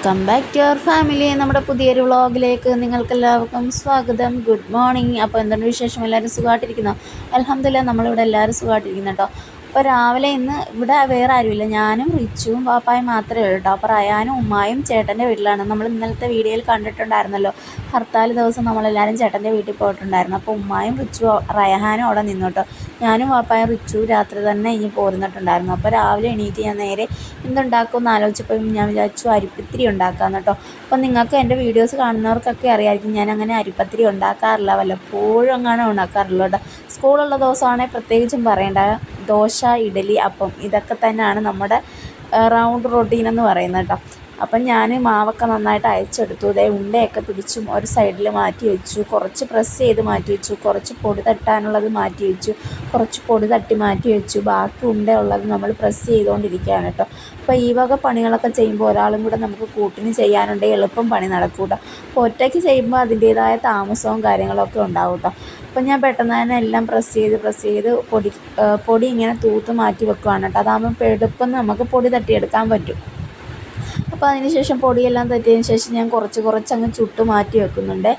Welcome back to our family നമ്മുടെ പുതിയൊരു വ്ളോഗിലേക്ക് നിങ്ങൾക്കെല്ലാവർക്കും സ്വാഗതം. ഗുഡ് മോർണിംഗ് അപ്പോൾ എന്തുകൊണ്ട് വിശേഷം? എല്ലാവരും സുഖമായിട്ടിരിക്കുന്നു? അലഹമില്ല നമ്മളിവിടെ എല്ലാവരും സുഖമായിട്ടിരിക്കുന്നു കേട്ടോ. അപ്പോൾ രാവിലെ ഇന്ന് ഇവിടെ വേറെ ആരുമില്ല. ഞാനും റിച്ചുവും പാപ്പായും മാത്രമേ ഉള്ളൂ കേട്ടോ അപ്പോൾ റയാനും ഉമ്മായും ചേട്ടന്റെ വീട്ടിലാണ്. നമ്മൾ ഇന്നലത്തെ വീഡിയോയിൽ കണ്ടിട്ടുണ്ടായിരുന്നല്ലോ. ഹർത്താൽ ദിവസം നമ്മളെല്ലാവരും ചേട്ടന്റെ വീട്ടിൽ പോയിട്ടുണ്ടായിരുന്നു. അപ്പോൾ ഉമ്മായും റിച്ചു റയഹാനും അവിടെ നിന്നു കേട്ടോ ഞാനും പാപ്പായും റിച്ചു രാത്രി തന്നെ ഇനി പോരുന്നിട്ടുണ്ടായിരുന്നു. അപ്പോൾ രാവിലെ എണീറ്റ് ഞാൻ നേരെ എന്തുണ്ടാക്കുമെന്ന് ആലോചിച്ചപ്പോൾ ഞാൻ വിചാരിച്ചു അരിപ്പത്തിരി ഉണ്ടാക്കാമെന്ന് കേട്ടോ അപ്പോൾ നിങ്ങൾക്ക് എന്റെ വീഡിയോസ് കാണുന്നവർക്കൊക്കെ അറിയാമായിരിക്കും. ഞാൻ അങ്ങനെ അരിപ്പത്തിരി ഉണ്ടാക്കാറില്ല. വല്ലപ്പോഴും അങ്ങനെ ഉണ്ടാക്കാറുള്ളൂ കേട്ടോ സ്കൂളുള്ള ദിവസമാണെങ്കിൽ പ്രത്യേകിച്ചും പറയേണ്ട. ദോശ ഇഡലി അപ്പം ഇതൊക്കെ തന്നെയാണ് നമ്മുടെ റൗണ്ട് റൊട്ടീൻ എന്ന് പറയുന്നത് കേട്ടോ. അപ്പം ഞാൻ മാവൊക്കെ നന്നായിട്ട് അയച്ചെടുത്തു. ഇതേ ഉണ്ടയൊക്കെ പിടിച്ചും ഒരു സൈഡിൽ മാറ്റി വെച്ചു. കുറച്ച് പ്രസ് ചെയ്ത് മാറ്റി വെച്ചു. കുറച്ച് പൊടി തട്ടാനുള്ളത് മാറ്റി വെച്ചു. കുറച്ച് പൊടി തട്ടി മാറ്റി വെച്ചു. ബാക്കി ഉണ്ടയുള്ളത് നമ്മൾ പ്രസ് ചെയ്തുകൊണ്ടിരിക്കുകയാണ് കേട്ടോ. അപ്പോൾ ഈ വക പണികളൊക്കെ ചെയ്യുമ്പോൾ ഒരാളും കൂടെ നമുക്ക് കൂട്ടിന് ചെയ്യാനുണ്ടെങ്കിൽ എളുപ്പം പണി നടക്കും കേട്ടോ. അപ്പോൾ ഒറ്റയ്ക്ക് ചെയ്യുമ്പോൾ അതിന്റേതായ താമസവും കാര്യങ്ങളൊക്കെ ഉണ്ടാവും കേട്ടോ. അപ്പം ഞാൻ പെട്ടെന്ന് തന്നെ എല്ലാം പ്രസ് ചെയ്ത് പ്രസ് ചെയ്ത് പൊടി പൊടി ഇങ്ങനെ തൂത്ത് മാറ്റി വെക്കുകയാണ് കേട്ടോ. അതാകുമ്പോൾ എളുപ്പം നമുക്ക് പൊടി തട്ടിയെടുക്കാൻ പറ്റും. അപ്പോൾ അതിന് ശേഷം പൊടിയെല്ലാം തട്ടിയതിന് ശേഷം ഞാൻ കുറച്ച് കുറച്ച് അങ്ങ് ചുട്ട് മാറ്റി വെക്കുന്നുണ്ട്.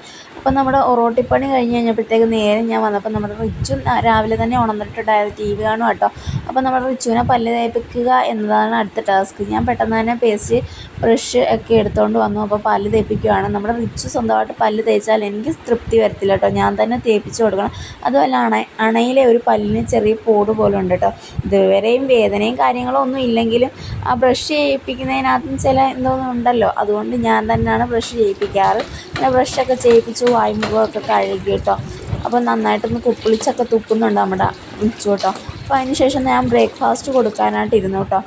അപ്പം നമ്മുടെ ഒറോട്ടിപ്പണി കഴിഞ്ഞ് കഴിഞ്ഞപ്പോഴത്തേക്ക് നേരെ ഞാൻ വന്നപ്പോൾ നമ്മുടെ റിച്ചു രാവിലെ തന്നെ ഉണർന്നിട്ടുണ്ടായത് ടി വി കാണും കേട്ടോ. അപ്പോൾ നമ്മുടെ റിച്ചുവിനെ പല്ല് തേപ്പിക്കുക എന്നതാണ് അടുത്ത ടാസ്ക്. ഞാൻ പെട്ടെന്ന് തന്നെ പേസ്റ്റ് ബ്രഷ് ഒക്കെ എടുത്തുകൊണ്ട് വന്നു. അപ്പോൾ പല്ല് തേപ്പിക്കുകയാണ് നമ്മുടെ റിച്ചു സ്വന്തമായിട്ട് പല്ല് തേച്ചാൽ എനിക്ക് തൃപ്തി വരത്തില്ല കേട്ടോ. ഞാൻ തന്നെ തേപ്പിച്ച് കൊടുക്കണം. അതുമല്ല അണ അണയിലെ ഒരു പല്ലിന് ചെറിയ പോട് പോലെ ഉണ്ട് കേട്ടോ. ഇതുവരെയും വേദനയും കാര്യങ്ങളോ ഒന്നും ഇല്ലെങ്കിലും ആ ബ്രഷ് ചെയ്യിപ്പിക്കുന്നതിനകത്തും ചില എന്തോന്നും ഉണ്ടല്ലോ. അതുകൊണ്ട് ഞാൻ തന്നെയാണ് ബ്രഷ് ചെയ്യിപ്പിക്കാറ്. പിന്നെ ബ്രഷൊക്കെ ചെയ്യിപ്പിച്ചു വായ്മുഖമൊക്കെ കഴുകി കേട്ടോ അപ്പോൾ നന്നായിട്ടൊന്ന് കുപ്പിളിച്ചൊക്കെ തുപ്പുന്നുണ്ട് നമ്മുടെ ഉച്ച കേട്ടോ അപ്പോൾ അതിന് ശേഷം ഞാൻ ബ്രേക്ക്ഫാസ്റ്റ് കൊടുക്കാനായിട്ട് ഇരുന്നു കേട്ടോ.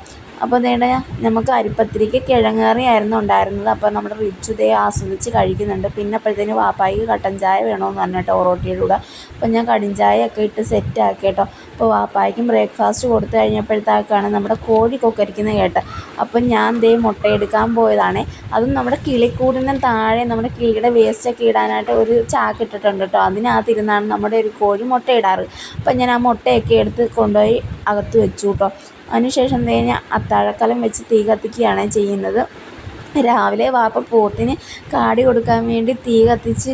അപ്പോൾ നേടെ നമുക്ക് അരിപ്പത്തിരിക്ക് കിഴങ്ങേറിയായിരുന്നു ഉണ്ടായിരുന്നത്. അപ്പോൾ നമ്മുടെ റിച്ചു ദേ ആസ്വദിച്ച് കഴിക്കുന്നുണ്ട്. പിന്നെ അപ്പോഴത്തേന് വാപ്പായിക്ക് കട്ടൻ ചായ വേണമെന്ന് പറഞ്ഞു കേട്ടോ ഓറോട്ടിയുടെ കൂടെ. അപ്പോൾ ഞാൻ കടിൻ ചായ ഒക്കെ ഇട്ട് സെറ്റ് ആക്കി കേട്ടോ. അപ്പോൾ വാപ്പായ്ക്കും ബ്രേക്ക്ഫാസ്റ്റ് കൊടുത്തു കഴിഞ്ഞപ്പോഴത്തേക്കാണ് നമ്മുടെ കോഴി കൊക്കരിക്കുന്നത് കേട്ട്. അപ്പം ഞാൻ ദേ മുട്ടയെടുക്കാൻ പോയതാണ്. അതും നമ്മുടെ കിളിക്കൂടിന് താഴെ നമ്മുടെ കിളിയുടെ വേസ്റ്റൊക്കെ ഇടാനായിട്ട് ഒരു ചാക്ക് ഇട്ടിട്ടുണ്ട് കേട്ടോ. അതിനകത്തിരുന്നാണ് നമ്മുടെ ഒരു കോഴി മുട്ടയിടാറ് അപ്പം ഞാൻ ആ മുട്ടയൊക്കെ എടുത്ത് കൊണ്ടുപോയി അകത്ത് വെച്ചു കേട്ടോ. അതിനുശേഷം എന്ത് കഴിഞ്ഞാൽ അത്താഴക്കലം വെച്ച് തീ കത്തിക്കുകയാണ് ചെയ്യുന്നത്. രാവിലെ വാപ്പ പോത്തിന് കാടി കൊടുക്കാൻ വേണ്ടി തീ കത്തിച്ച്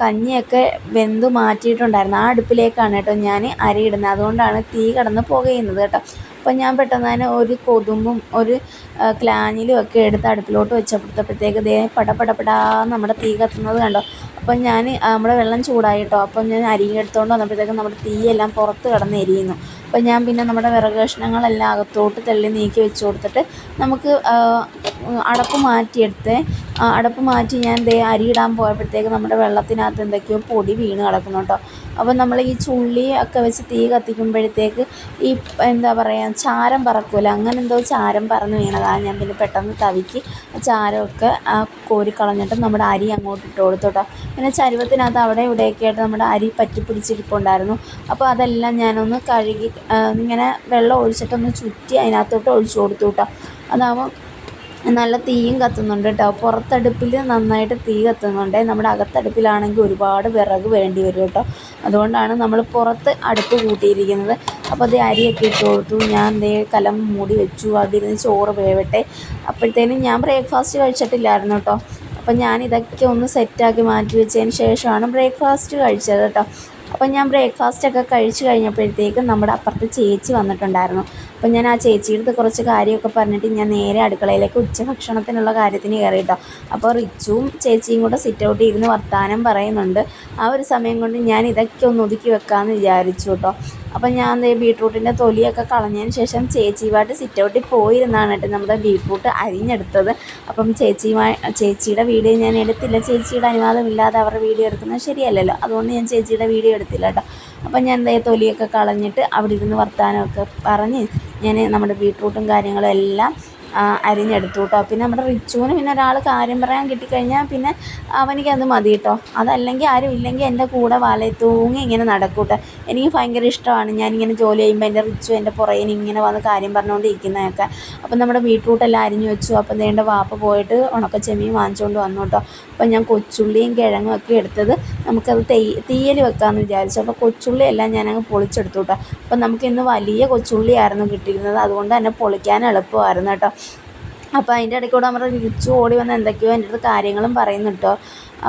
കഞ്ഞിയൊക്കെ വെന്ത് മാറ്റിയിട്ടുണ്ടായിരുന്നു. ആ അടുപ്പിലേക്കാണ് കേട്ടോ ഞാൻ അരിയിടുന്നത് അതുകൊണ്ടാണ് തീ കിടന്ന് പുകയുന്നത് കേട്ടോ. അപ്പം ഞാൻ പെട്ടെന്ന് തന്നെ ഒരു കൊതുമ്പും ഒരു ക്ലാനിലും ഒക്കെ എടുത്ത് അടുപ്പിലോട്ട് വെച്ചപ്പോഴത്തേക്ക് ദേ പടപടപടാ നമ്മുടെ തീ കത്തുന്നത് കണ്ടോ? അപ്പം ഞാൻ നമ്മുടെ വെള്ളം ചൂടായി കേട്ടോ അപ്പം ഞാൻ അരി എടുത്തുകൊണ്ട് വന്നപ്പോഴത്തേക്കും നമ്മുടെ തീയെല്ലാം പുറത്ത് കിടന്ന് എരിയുന്നു. അപ്പം ഞാൻ പിന്നെ നമ്മുടെ വിറക് കഷ്ണങ്ങളെല്ലാം അകത്തോട്ട് തള്ളി നീക്കി വെച്ച് കൊടുത്തിട്ട് നമുക്ക് അടപ്പ് മാറ്റിയെടുത്ത് അടപ്പ് മാറ്റി ഞാൻ ദേ അരിയിടാൻ പോയപ്പോഴത്തേക്ക് നമ്മുടെ വെള്ളത്തിനകത്ത് എന്തൊക്കെയോ പൊടി വീണ് കിടക്കുന്നു കേട്ടോ. അപ്പോൾ നമ്മൾ ഈ ചുള്ളി ഒക്കെ വെച്ച് തീ കത്തിക്കുമ്പോഴത്തേക്ക് ഈ എന്താ പറയുക ചാരം പറക്കുമല്ലോ അങ്ങനെ എന്തോ ചാരം പറന്ന് വീണതാണ്. ഞാൻ പിന്നെ പെട്ടെന്ന് തവിക്ക് ചാരമൊക്കെ കോരിക്കളഞ്ഞിട്ട് നമ്മുടെ അരി അങ്ങോട്ട് ഇട്ട് കൊടുത്തു കേട്ടോ. പിന്നെ ചരുവത്തിനകത്ത് അവിടെ ഇവിടെയൊക്കെ ആയിട്ട് നമ്മുടെ അരി പറ്റി പിടിച്ചിരിപ്പുണ്ടായിരുന്നു. അപ്പോൾ അതെല്ലാം ഞാനൊന്ന് കഴുകി ഇങ്ങനെ വെള്ളം ഒഴിച്ചിട്ടൊന്ന് ചുറ്റി അതിനകത്തോട്ട് ഒഴിച്ചു കൊടുത്തു കേട്ടോ. അതാകുമ്പോൾ നല്ല തീയും കത്തുന്നുണ്ട് കേട്ടോ പുറത്തടുപ്പിൽ നന്നായിട്ട് തീ കത്തുന്നുണ്ട്. നമ്മുടെ അകത്തടുപ്പിലാണെങ്കിൽ ഒരുപാട് വിറക് വേണ്ടി വരും കേട്ടോ അതുകൊണ്ടാണ് നമ്മൾ പുറത്ത് അടുപ്പ് കൂട്ടിയിരിക്കുന്നത്. അപ്പോൾ അത് അരിയൊക്കെ ഇട്ട് കൊടുത്തു. ഞാൻ ദേ കലം മൂടി വെച്ചു. അതിരുന്ന് ചോറ് വേവട്ടെ. അപ്പോഴത്തേനും ഞാൻ ബ്രേക്ക്ഫാസ്റ്റ് കഴിച്ചിട്ടില്ലായിരുന്നു കേട്ടോ അപ്പം ഞാൻ ഇതൊക്കെ ഒന്ന് സെറ്റാക്കി മാറ്റി വെച്ചതിന് ശേഷമാണ് ബ്രേക്ക്ഫാസ്റ്റ് കഴിച്ചത് കേട്ടോ അപ്പം ഞാൻ ബ്രേക്ക്ഫാസ്റ്റൊക്കെ കഴിച്ചു കഴിഞ്ഞപ്പോഴത്തേക്കും നമ്മുടെ അപ്പുറത്ത് ചേച്ചി വന്നിട്ടുണ്ടായിരുന്നു. അപ്പം ഞാൻ ആ ചേച്ചിയുടെ കുറച്ച് കാര്യമൊക്കെ പറഞ്ഞിട്ട് ഞാൻ നേരെ അടുക്കളയിലേക്ക് ഉച്ച ഭക്ഷണത്തിനുള്ള കാര്യത്തിന് കയറി കേട്ടോ. അപ്പോൾ റിച്ചുവും ചേച്ചിയും കൂടെ സിറ്റ് ഔട്ട് ഇരുന്ന് വർത്തമാനം പറയുന്നുണ്ട്. ആ ഒരു സമയം കൊണ്ട് ഞാൻ ഇതൊക്കെ ഒന്ന് ഒതുക്കി വെക്കാമെന്ന് വിചാരിച്ചു കേട്ടോ. അപ്പം ഞാൻ ബീട്രൂട്ടിന്റെ തൊലിയൊക്കെ കളഞ്ഞതിന് ശേഷം ചേച്ചിയുമായിട്ട് സിറ്റ് ഔട്ടിൽ പോയിരുന്നാണ് കേട്ടോ നമ്മുടെ ബീട്രൂട്ട് അരിഞ്ഞെടുത്തത്. അപ്പം ചേച്ചിയുമായി ചേച്ചിയുടെ വീഡിയോ ഞാൻ എടുത്തില്ല. ചേച്ചിയുടെ അനുവാദമില്ലാതെ അവരുടെ വീഡിയോ എടുക്കുന്നത് ശരിയല്ലല്ലോ. അതുകൊണ്ട് ഞാൻ ചേച്ചിയുടെ വീഡിയോ എടുത്തില്ല കേട്ടോ. അപ്പം ഞാൻ എന്താ തൊലിയൊക്കെ കളഞ്ഞിട്ട് അവിടെ ഇരുന്ന് വർത്തമാനമൊക്കെ പറഞ്ഞ് ഞാൻ നമ്മുടെ ബീട്രൂട്ടും കാര്യങ്ങളും എല്ലാം അരിഞ്ഞെടുത്തു കേട്ടോ. പിന്നെ നമ്മുടെ റിച്ചുവിന് പിന്നെ ഒരാൾ കാര്യം പറയാൻ കിട്ടിക്കഴിഞ്ഞാൽ പിന്നെ അവനിക്കത് മതി കേട്ടോ. അതല്ലെങ്കിൽ ആരും ഇല്ലെങ്കിൽ എന്റെ കൂടെ വല തൂങ്ങി ഇങ്ങനെ നടക്കൂട്ടെ എനിക്ക് ഭയങ്കര ഇഷ്ടമാണ് ഞാനിങ്ങനെ ജോലി ചെയ്യുമ്പോൾ എന്റെ റിച്ചു എന്റെ പുറകിൽ ഇങ്ങനെ വന്ന് കാര്യം പറഞ്ഞുകൊണ്ടിരിക്കുന്നതൊക്കെ അപ്പം നമ്മുടെ ബീട്രൂട്ടെല്ലാം അരിഞ്ഞു വെച്ചു. അപ്പം ദേണ്ട വാപ്പ പോയിട്ട് ഉണക്ക ചെമ്മീൻ വാങ്ങിച്ചുകൊണ്ട് വന്നു കേട്ടോ. അപ്പം ഞാൻ കൊച്ചുള്ളിയും കിഴങ്ങും ഒക്കെ എടുത്തത് നമുക്കത് തെയ് തീയൽ വെക്കാമെന്ന് വിചാരിച്ചു. അപ്പോൾ കൊച്ചുള്ളി എല്ലാം ഞാനങ്ങ് പൊളിച്ചെടുത്തു കേട്ടോ. അപ്പം നമുക്ക് ഇന്ന് വലിയ കൊച്ചുള്ളിയായിരുന്നു കിട്ടിയിരുന്നത്. അതുകൊണ്ട് തന്നെ പൊളിക്കാൻ എളുപ്പമായിരുന്നു കേട്ടോ. അപ്പോൾ അതിന്റെ ഇടയ്ക്ക് കൂടെ നമ്മുടെ റിച്ചു ഓടി വന്ന് എന്തൊക്കെയോ എന്റെ അടുത്ത് കാര്യങ്ങളും പറയുന്നു കേട്ടോ.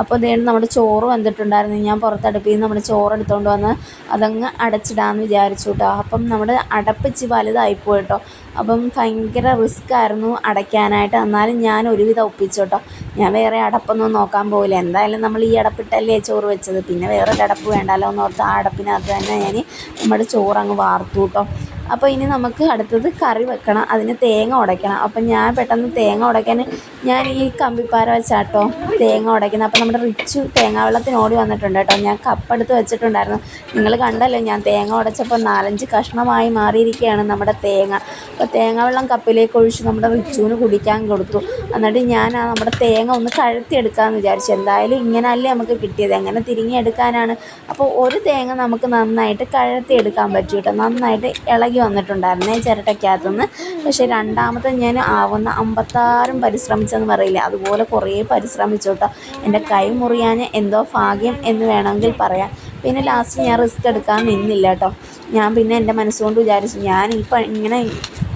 അപ്പോൾ ദേ നമ്മുടെ ചോറ് വന്നിട്ടുണ്ടായിരുന്നു. ഞാൻ പുറത്തടുപ്പിൽ നിന്ന് നമ്മുടെ ചോറ് എടുത്തുകൊണ്ട് വന്ന് അതങ്ങ് അടച്ചിടാമെന്ന് വിചാരിച്ചു കേട്ടോ. അപ്പം നമ്മുടെ അടപ്പിച്ച് വലുതായിപ്പോയി കേട്ടോ. അപ്പം ഭയങ്കര റിസ്ക് ആയിരുന്നു അടയ്ക്കാനായിട്ട്. എന്നാലും ഞാൻ ഒരുവിധം ഒപ്പിച്ചു കേട്ടോ. ഞാൻ വേറെ അടപ്പൊന്നും നോക്കാൻ പോകില്ല എന്തായാലും നമ്മൾ ഈ അടപ്പിട്ടല്ലേ ചോറ് വെച്ചത്. പിന്നെ വേറൊരു അടപ്പ് വേണ്ടല്ലോ എന്ന് ഓർത്ത് ആ അടപ്പിനകത്ത് തന്നെ ഞാൻ നമ്മുടെ ചോറ് അങ്ങ് വാർത്തു കേട്ടോ. അപ്പോൾ ഇനി നമുക്ക് അടുത്തത് കറി വെക്കണം അതിന് തേങ്ങ ഉടയ്ക്കണം. അപ്പം ഞാൻ പെട്ടെന്ന് തേങ്ങ ഉടയ്ക്കാൻ ഞാൻ ഈ കമ്പിപ്പാര വെച്ചാട്ടോ തേങ്ങ ഉടയ്ക്കുന്നത്. അപ്പം നമ്മുടെ റിച്ചു തേങ്ങ വെള്ളത്തിന് ഓടി വന്നിട്ടുണ്ട് കേട്ടോ. ഞാൻ കപ്പെടുത്ത് വെച്ചിട്ടുണ്ടായിരുന്നു. നിങ്ങൾ കണ്ടല്ലോ ഞാൻ തേങ്ങ ഉടച്ചപ്പോൾ നാലഞ്ച് കഷ്ണമായി മാറിയിരിക്കുകയാണ് നമ്മുടെ തേങ്ങ. അപ്പോൾ തേങ്ങ വെള്ളം കപ്പിലേക്ക് ഒഴിച്ച് നമ്മുടെ റിച്ചുവിന് കുടിക്കാൻ കൊടുത്തു. എന്നിട്ട് ഞാൻ ആ നമ്മുടെ തേങ്ങ ഒന്ന് കഴുത്തിയെടുക്കാമെന്ന് വിചാരിച്ചു. എന്തായാലും ഇങ്ങനെ അല്ലേ നമുക്ക് കിട്ടിയത്. എങ്ങനെ തിരിഞ്ഞെടുക്കാനാണ്? അപ്പോൾ ഒരു തേങ്ങ നമുക്ക് നന്നായിട്ട് കഴുത്തിയെടുക്കാൻ പറ്റും കേട്ടോ. നന്നായിട്ട് ഇളകി വന്നിട്ടുണ്ടായിരുന്നേ. ചിരട്ടയ്ക്കകത്തുനിന്ന് പക്ഷേ രണ്ടാമത്തെ ഞാൻ ആവുന്ന അമ്പത്താറും പരിശ്രമിച്ചെന്ന് പറയില്ല. അതുപോലെ കുറേ പരിശ്രമിച്ചു കേട്ടോ. എന്റെ കൈ മുറിയാൻ എന്തോ ഭാഗ്യം എന്ന് വേണമെങ്കിൽ പറയാം. പിന്നെ ലാസ്റ്റ് ഞാൻ റിസ്ക് എടുക്കാൻ നിന്നില്ല കേട്ടോ. ഞാൻ പിന്നെ എന്റെ മനസ്സുകൊണ്ട് വിചാരിച്ചു ഞാൻ ഇപ്പം ഇങ്ങനെ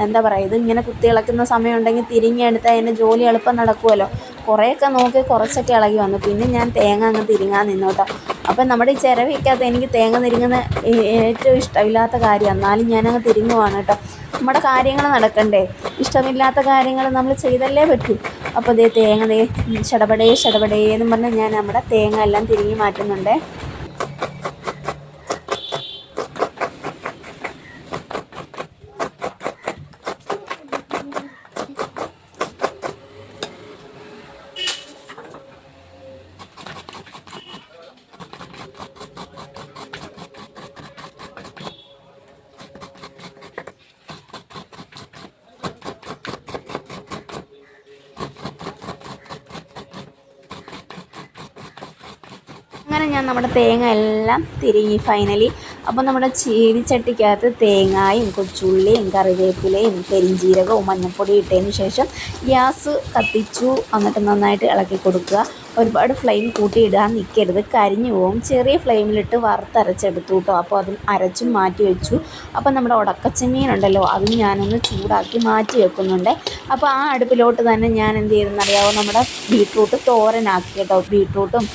എന്താ പറയുക ഇത് ഇങ്ങനെ കുത്തി ഇളക്കുന്ന സമയം സമയമുണ്ടെങ്കിൽ തിരിഞ്ഞെടുത്താൽ എന്റെ ജോലി എളുപ്പം നടക്കുമല്ലോ. കുറേയൊക്കെ നോക്കി കുറച്ചൊക്കെ ഇളകി വന്നു. പിന്നെ ഞാൻ തേങ്ങ അങ്ങ് തിരിങ്ങാൻ നിന്നു അപ്പം നമ്മുടെ ഈ ചിരവിക്കകത്ത് എനിക്ക് തേങ്ങ തിരിങ്ങുന്ന ഏറ്റവും ഇഷ്ടമില്ലാത്ത കാര്യം എന്നാലും ഞാനങ്ങ് തിരിങ്ങുവാണ് കേട്ടോ. നമ്മുടെ കാര്യങ്ങൾ നടക്കണ്ടേ? ഇഷ്ടമില്ലാത്ത കാര്യങ്ങൾ നമ്മൾ ചെയ്തല്ലേ പറ്റൂ. അപ്പോൾ ദേ തേങ്ങ ദേ ചടപടേ ചടപടേ എന്ന് പറഞ്ഞ് ഞാൻ നമ്മുടെ തേങ്ങ എല്ലാം തിരിഞ്ഞ് മാറ്റുന്നുണ്ടേ. ഞാൻ നമ്മുടെ തേങ്ങ എല്ലാം തിരിഞ്ഞി ഫൈനലി അപ്പോൾ നമ്മുടെ ചീനിച്ചട്ടിക്കകത്ത് തേങ്ങായും കൊച്ചുള്ളിയും കറിവേപ്പിലയും പെരിഞ്ചീരകവും മഞ്ഞൾപ്പൊടി ഇട്ടതിന് ശേഷം ഗ്യാസ് കത്തിച്ചു എന്നിട്ട് നന്നായിട്ട് ഇളക്കി കൊടുക്കുക. ഒരുപാട് ഫ്ലെയിം കൂട്ടിയിടാൻ നിൽക്കരുത് കരിഞ്ഞു പോവും. ചെറിയ ഫ്ലെയിമിലിട്ട് വറുത്തരച്ചെടുത്തു കേട്ടോ അപ്പോൾ അതും അരച്ചും മാറ്റി വെച്ചു. അപ്പോൾ നമ്മുടെ ഉണ്ടല്ലോ അതും ഞാനൊന്ന് ചൂടാക്കി മാറ്റി വെക്കുന്നുണ്ട്. അപ്പോൾ ആ അടുപ്പിലോട്ട് തന്നെ ഞാൻ എന്ത് ചെയ്തെന്നറിയാമോ നമ്മുടെ ബീട്രൂട്ട് തോരനാക്കി കേട്ടോ ബീട്രൂട്ടും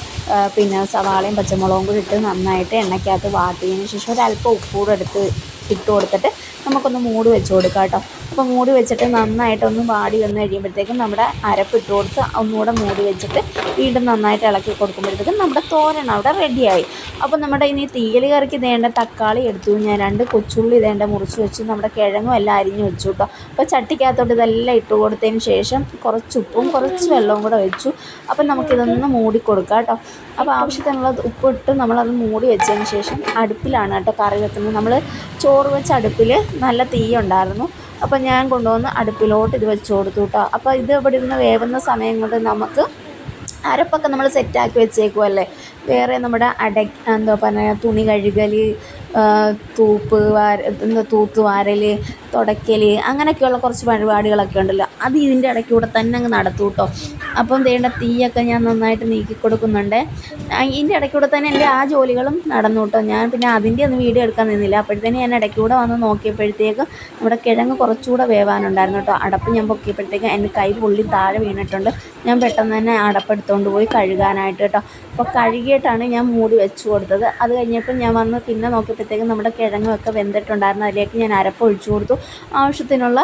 പിന്നെ സവാളയും പച്ചമുളകും കൂടി ഇട്ട് നന്നായിട്ട് എണ്ണയ്ക്കകത്ത് വാട്ടിയതിന് ശേഷം ഒരല്പം ഉപ്പൂടെ എടുത്ത് ഇട്ട് കൊടുത്തിട്ട് നമുക്കൊന്ന് മൂടി വെച്ച് കൊടുക്കാം കേട്ടോ അപ്പോൾ മൂടി വെച്ചിട്ട് നന്നായിട്ടൊന്ന് വാടി വന്ന് കഴിയുമ്പോഴത്തേക്കും നമ്മുടെ അരപ്പ് ഇട്ട് കൊടുത്ത് ഒന്നുകൂടെ മൂടി വെച്ചിട്ട് വീണ്ടും നന്നായിട്ട് ഇളക്കി കൊടുക്കുമ്പോഴത്തേക്കും നമ്മുടെ തോരൻ അവിടെ റെഡിയായി. അപ്പോൾ നമ്മുടെ ഇനി തീയൽ കറിക്ക് ഇതേണ്ട തക്കാളി എടുത്തു. ഞാൻ രണ്ട് കൊച്ചുള്ളി ഇതേണ്ട മുറിച്ച് വെച്ച് നമ്മുടെ കിഴങ്ങും എല്ലാം അരിഞ്ഞ് വെച്ചു കേട്ടോ. അപ്പോൾ ചട്ടിക്കകത്തോട്ട് ഇതെല്ലാം ഇട്ട് കൊടുത്തതിന് ശേഷം കുറച്ച് ഉപ്പും കുറച്ച് വെള്ളവും കൂടെ വെച്ചു. അപ്പം നമുക്കിതൊന്ന് മൂടി കൊടുക്കാം കേട്ടോ. അപ്പോൾ ആവശ്യത്തിനുള്ള ഉപ്പിട്ട് നമ്മളത് മൂടി വെച്ചതിന് ശേഷം അടുപ്പിലാണ് കേട്ടോ കറി വെക്കുന്നത്. നമ്മൾ ചോറ് വെച്ച അടുപ്പിൽ നല്ല തീ ഉണ്ടായിരുന്നു. അപ്പോൾ ഞാൻ കൊണ്ടുവന്ന് അടുപ്പിലോട്ട് ഇത് വെച്ച് കൊടുത്തു കേട്ടോ അപ്പോൾ ഇത് ഇവിടെ ഇരുന്ന് വേവുന്ന സമയം കൊണ്ട് നമുക്ക് അരപ്പൊക്കെ നമ്മൾ സെറ്റാക്കി വെച്ചേക്കുമല്ലേ വേറെ നമ്മുടെ അട എന്താ പറയുക തുണി കഴുകൽ തൂപ്പ് വാര എന്താ തൂത്ത് വാരൽ തുടയ്ക്കൽ അങ്ങനെയൊക്കെയുള്ള കുറച്ച് പരിപാടികളൊക്കെ ഉണ്ടല്ലോ. അത് ഇതിന്റെ ഇടയ്ക്കൂടെ തന്നെ അങ്ങ് നടത്തൂട്ടോ അപ്പം വേണ്ട തീയൊക്കെ ഞാൻ നന്നായിട്ട് നീക്കി കൊടുക്കുന്നുണ്ട്. ഇതിന്റെ ഇടയ്ക്കൂടെ തന്നെ എന്റെ ആ ജോലികളും നടന്നു കേട്ടോ. ഞാൻ പിന്നെ അതിന്റെ ഒന്നും വീഡിയോ എടുക്കാൻ നിന്നില്ല. അപ്പോഴത്തേനും ഞാൻ ഇടയ്ക്കൂടെ വന്ന് നോക്കിയപ്പോഴത്തേക്കും നമ്മുടെ കിഴങ്ങ് കുറച്ചുകൂടെ വേവാനുണ്ടായിരുന്നു കേട്ടോ. അടപ്പ് ഞാൻ പൊക്കിയപ്പോഴത്തേക്ക് എന്റെ കൈ പുള്ളി താഴെ വീണിട്ടുണ്ട്. ഞാൻ പെട്ടെന്ന് തന്നെ അടപ്പെടുത്തുകൊണ്ട് പോയി കഴുകാനായിട്ട് കേട്ടോ. അപ്പോൾ കഴുകിയിട്ടാണ് ഞാൻ മൂടി വെച്ച് കൊടുത്തത്. അത് കഴിഞ്ഞപ്പോൾ ഞാൻ വന്ന് പിന്നെ നോക്കിയപ്പോഴത്തേക്കും നമ്മുടെ കിഴങ്ങൊക്കെ വെന്തിട്ടുണ്ടായിരുന്നു. അതിലേക്ക് ഞാൻ അരപ്പ് ഒഴിച്ചു കൊടുത്തു. ആവശ്യത്തിനുള്ള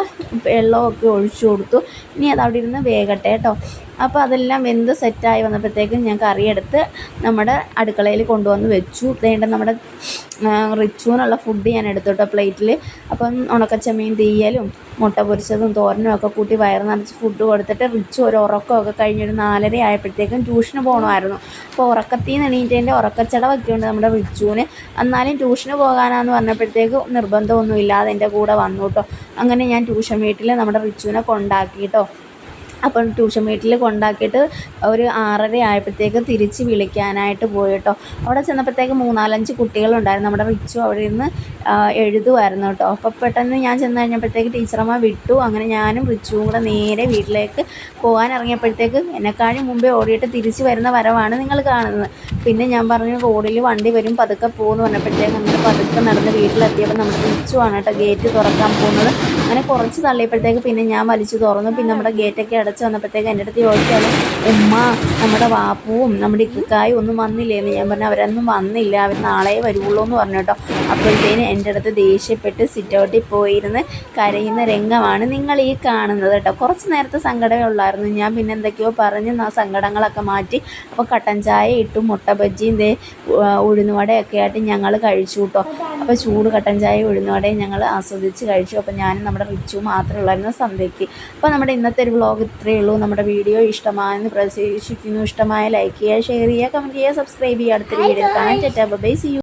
വെള്ളമൊക്കെ ഒഴിച്ചു കൊടുത്തു. ഇനി അത് അവിടെ ഇരുന്ന് വേഗട്ടെ കേട്ടോ. അപ്പോൾ അതെല്ലാം വെന്ത് സെറ്റായി വന്നപ്പോഴത്തേക്കും ഞാൻ കറിയെടുത്ത് നമ്മുടെ അടുക്കളയിൽ കൊണ്ടുവന്ന് വെച്ചു. വേണ്ട നമ്മുടെ റിച്ചുവിനുള്ള ഫുഡ് ഞാൻ എടുത്തോട്ടെ പ്ലേറ്റിൽ അപ്പം ഉണക്കച്ചമീൻ തീയലും മുട്ട പൊരിച്ചതും തോരനും ഒക്കെ കൂട്ടി വയറ് നിറച്ച് ഫുഡ് കൊടുത്തിട്ട് റിച്ചു ഒരു ഉറക്കമൊക്കെ കഴിഞ്ഞൊരു നാലര ആയപ്പോഴത്തേക്കും ട്യൂഷന് പോകണമായിരുന്നു അപ്പോൾ ഉറക്കത്തിൽ നിന്ന് എണീറ്റതിന്റെ ഉറക്കച്ചടവൊക്കെ ഉണ്ട് നമ്മുടെ റിച്ചുവിന്. എന്നാലും ട്യൂഷന് പോകാനാന്ന് പറഞ്ഞപ്പോഴത്തേക്ക് നിർബന്ധമൊന്നുമില്ലാതെ എന്റെ കൂടെ വന്നു കേട്ടോ അങ്ങനെ ഞാൻ ട്യൂഷൻ വീട്ടിൽ നമ്മുടെ റിച്ചുവിനെ കൊണ്ടാക്കി കേട്ടോ അപ്പം ട്യൂഷൻ വീട്ടിൽ കൊണ്ടാക്കിയിട്ട് ഒരു ആറര ആയപ്പോഴത്തേക്കും തിരിച്ച് വിളിക്കാനായിട്ട് പോയി കേട്ടോ. അവിടെ ചെന്നപ്പോഴത്തേക്ക് മൂന്നാലഞ്ച് കുട്ടികളുണ്ടായിരുന്നു. നമ്മുടെ റിച്ചു അവിടെ ഇരുന്ന് എഴുതുമായിരുന്നു കേട്ടോ. അപ്പോൾ പെട്ടെന്ന് ഞാൻ ചെന്ന് കഴിഞ്ഞപ്പോഴത്തേക്ക് ടീച്ചറമ്മ വിട്ടു. അങ്ങനെ ഞാനും റിച്ചുവും കൂടെ നേരെ വീട്ടിലേക്ക് പോകാൻ ഇറങ്ങിയപ്പോഴത്തേക്ക് എന്നെക്കാളും മുമ്പേ ഓടിയിട്ട് തിരിച്ച് വരുന്ന വരവാണ് നിങ്ങൾ കാണുന്നത്. പിന്നെ ഞാൻ പറഞ്ഞു റോഡിൽ വണ്ടി വരും പതുക്കെ പോകുമെന്ന് പറഞ്ഞപ്പോഴത്തേക്ക് നമ്മൾ പതുക്കെ നടന്ന് വീട്ടിലെത്തിയപ്പോൾ നമ്മുടെ റിച്ചു ആണ് കേട്ടോ ഗേറ്റ് തുറക്കാൻ പോകുന്നത്. അങ്ങനെ കുറച്ച് തള്ളിയപ്പോഴത്തേക്ക് പിന്നെ ഞാൻ വലിച്ചു തുറന്നു. പിന്നെ നമ്മുടെ ഗേറ്റൊക്കെ അടച്ച് വന്നപ്പോഴത്തേക്ക് എന്റെ അടുത്ത് ചോദിച്ചാലും ഉമ്മ നമ്മുടെ വാപ്പുവും നമ്മുടെ ഇക്കായും ഒന്നും വന്നില്ലേന്ന്. ഞാൻ പറഞ്ഞു അവരൊന്നും വന്നില്ല അവർ നാളെ വരുള്ളൂ എന്ന് പറഞ്ഞു കേട്ടോ. അപ്പോഴത്തേന് എന്റെ അടുത്ത് ദേഷ്യപ്പെട്ട് സിറ്റൗട്ടിൽ പോയിരുന്ന് കരയുന്ന രംഗമാണ് നിങ്ങൾ ഈ കാണുന്നത് കേട്ടോ. കുറച്ച് നേരത്തെ സങ്കടമേ ഉള്ളായിരുന്നു. ഞാൻ പിന്നെ എന്തൊക്കെയോ പറഞ്ഞ് ആ സങ്കടങ്ങളൊക്കെ മാറ്റി അപ്പോൾ കട്ടൻ ചായ ഇട്ടു മുട്ട ബജ്ജിയും ദേ ഉഴുന്നുവടയൊക്കെ ആയിട്ട് ഞങ്ങൾ കഴിച്ചു കേട്ടോ. അപ്പോൾ ചൂട് കട്ടൻ ചായ ഉഴുന്നുവടയും ഞങ്ങൾ ആസ്വദിച്ച് കഴിച്ചു. അപ്പോൾ ഞാനും നമ്മുടെ റിച്ചു മാത്രമേ ഉള്ളായിരുന്നു സന്ധ്യയ്ക്ക്. അപ്പോൾ നമ്മുടെ ഇന്നത്തെ ഒരു വ്ളോഗ് ഇത്രയേ ഉള്ളൂ. നമ്മുടെ വീഡിയോ ഇഷ്ടമായെന്ന് പ്രതീക്ഷിക്കുന്നു. ഇഷ്ടമായ ലൈക്ക് ചെയ്യുക ഷെയർ ചെയ്യുക കമന്റ് ചെയ്യുക സബ്സ്ക്രൈബ് ചെയ്യുക. അടുത്ത വീഡിയോ കാണാൻ ചേട്ടാ. By C U